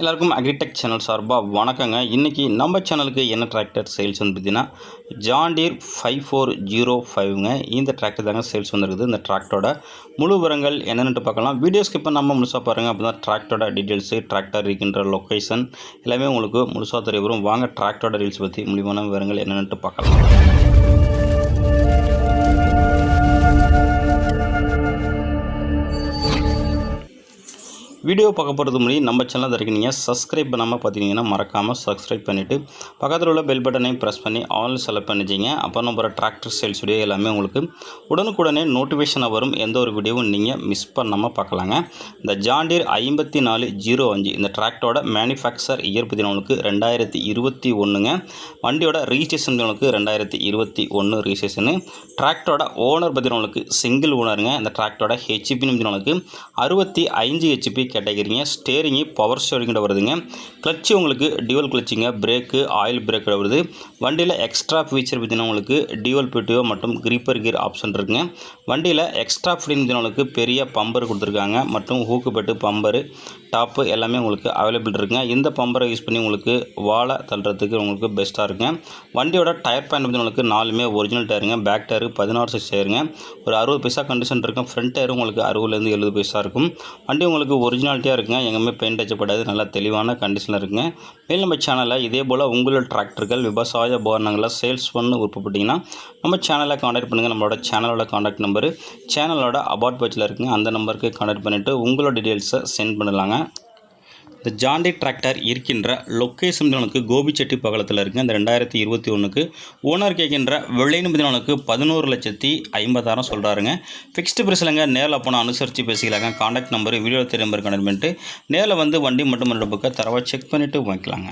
எல்லாருக்கும் agritech channel சார்பாக வணக்கங்க. இன்றைக்கி நம்ம சேனலுக்கு என்ன டிராக்டர் சேல்ஸ் வந்து பார்த்தீங்கன்னா John Deere five four zero ஃபைவ்ங்க இந்த டிராக்டர் தாங்க சேல்ஸ் வந்துருக்குது இந்த டிராக்டரோட முழு விவரங்கள் என்னென்னு பார்க்கலாம். வீடியோஸ்க்கு இப்போ நம்ம முழுசாக பாருங்கள் அப்போ தான் டிராக்டரோட டீட்டெயில்ஸு டிராக்டர் இருக்கின்ற லொக்கேஷன் எல்லாமே உங்களுக்கு முழுசாக தெரிய வரும். வாங்க டிராக்டரோட டீல்ஸ் பற்றி முழுமையான விவரங்கள் என்னென்னு பார்க்கலாம். வீடியோ பார்க்க போகிறது முன்னாடி நம்ம சேனல் வரைக்கும் நீங்கள் சப்ஸ்கிரைப் பண்ணாமல் பார்த்தீங்கன்னா மறக்காமல் சப்ஸ்கிரைப் பண்ணிவிட்டு பக்கத்தில் உள்ள பெல் பட்டனை ப்ரெஸ் பண்ணி ஆல் செலக்ட் பண்ணிச்சிங்க அப்போ நம்ம டிராக்டர் சேல்ஸ் வீடியோ எல்லாமே உங்களுக்கு உடனுக்குடனே நோட்டிஃபிகேஷனாக வரும். எந்த ஒரு வீடியோவும் நீங்கள் மிஸ் பண்ணாமல் பார்க்கலாங்க. இந்த ஜாண்டீர் ஐம்பத்தி நாலு ஜீரோ அஞ்சு இந்த டிராக்டரோட மேனுஃபேக்சர் இயர் பதினொன்றுக்கு ரெண்டாயிரத்தி இருபத்தி ஒன்றுங்க வண்டியோட ரிஜிஸ்ட்ரேஷன் உங்களுக்கு ரெண்டாயிரத்தி இருபத்தி ஒன்று ரிஜிஸ்ட்ரேஷனு டிராக்டரோட ஓனர் பதினொன்றுக்கு சிங்கிள் ஓனருங்க இந்த டிராக்டரோட ஹெச்பி பதினொன்றுக்கு அறுபத்தி ஐந்து ஹெச்பி கேட்டகிரிங்க. ஸ்டேரிங்கு பவர் ஸ்டேரிங்கிட்ட வருதுங்க. கிளச்சு உங்களுக்கு டியூவல் கிளச்சிங்க பிரேக்கு ஆயில் பிரேக்கில் வருது. வண்டியில் எக்ஸ்ட்ரா ஃபீச்சர் பார்த்தீங்கன்னா உங்களுக்கு டியூவல் பிடிஓ மற்றும் கிரீப்பர் கியர் ஆப்ஷன் இருக்குங்க. வண்டியில் எக்ஸ்ட்ரா ஃபிட்டிங் உங்களுக்கு பெரிய பம்பர் கொடுத்துருக்காங்க. மற்றும் ஹூக்கு பெட்டு பம்பரு டாப்பு எல்லாமே உங்களுக்கு அவைலபிள் இருக்குங்க. இந்த பம்பரை யூஸ் பண்ணி உங்களுக்கு வாழை தள்ளுறதுக்கு உங்களுக்கு பெஸ்ட்டாக இருக்குங்க. வண்டியோட டயர் பாயிண்ட் வந்து உங்களுக்கு நாலுமே ஒரிஜினல் டயருங்க பேக் டயரு பதினாறு சைஸ் டயருங்க ஒரு அறுபது பைசா கண்டிஷன் இருக்கும். ஃப்ரண்ட் டயரும் உங்களுக்கு அறுபதுலேருந்து எழுபது பைசா இருக்கும். வண்டி உங்களுக்கு ஒரிஜினாலிட்டியாக இருக்குங்க. எங்கேயுமே பெயிண்ட் அடிச்சப்படாது நல்லா தெளிவான கண்டிஷனில் இருக்குங்க. மேலும் நம்ம சேனலில் இதே போல் உங்களோட டிராக்டர்கள் விவசாய உபகரணங்களை சேல்ஸ் பண்ணு விருப்பப்பட்டிங்கன்னா நம்ம சேனலில் காண்டாக்ட் பண்ணுங்கள் நம்மளோட சேனலோட காண்டாக்ட் நம்பரு சேனலோட அபார்ட் பேஜில் இருக்குங்க. அந்த நம்பருக்கு காண்டாக்ட் பண்ணிவிட்டு உங்களோட டீட்டெயில்ஸை சென்ட் பண்ணலாங்க. இந்த ஜாண்டி டிராக்டர் இருக்கின்ற லொக்கேஷன் உனக்கு கோபிச்செட்டி பகலத்தில் இருக்குது இந்த ரெண்டாயிரத்தி இருபத்தி ஒன்றுக்கு ஓனர் கேட்கின்ற விளையின் பதினொன்றுக்கு பதினோரு லட்சத்தி ஐம்பதாயிரம் சொல்கிறாருங்க ஃபிக்ஸ்டு பிரைஸ்லங்க நேரில் போனால் அனுசரித்து பேசிக்கலாங்க. காண்டாக்ட் நம்பர் வீடியோ தெரியும் நம்பர் பண்ணிட்டு நேரில் வந்து வண்டி மட்டும் ரெண்டு புக்கை தரவாக செக் பண்ணிவிட்டு வாங்கிக்கலாங்க.